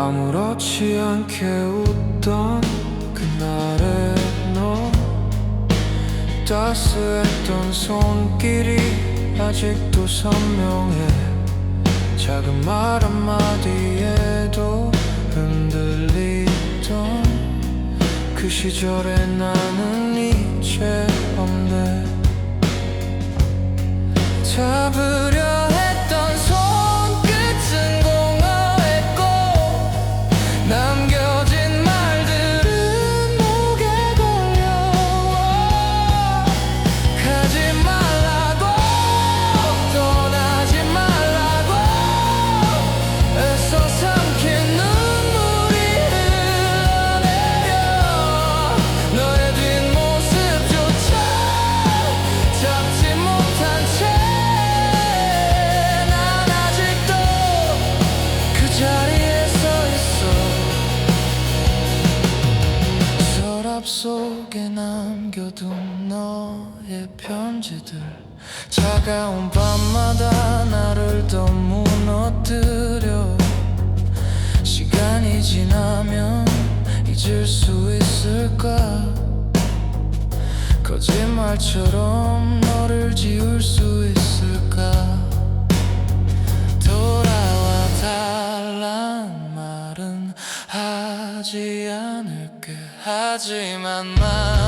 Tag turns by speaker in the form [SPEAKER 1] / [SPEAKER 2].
[SPEAKER 1] 아무렇지 않게 웃던 그날의 너. 따스했던 손길이 아직도 선명해. 작은 말 한마디에도 흔들리던 그 시절의 나는 이제 없네. 잡으 속에 남겨둔 너의 편지들. 차가운 밤마다 나를 더 무너뜨려. 시간이 지나면 잊을 수 있을까? 거짓말처럼 너를 지울 수 있을까? 돌아와 달란 말은 하지 않을게 하지만 말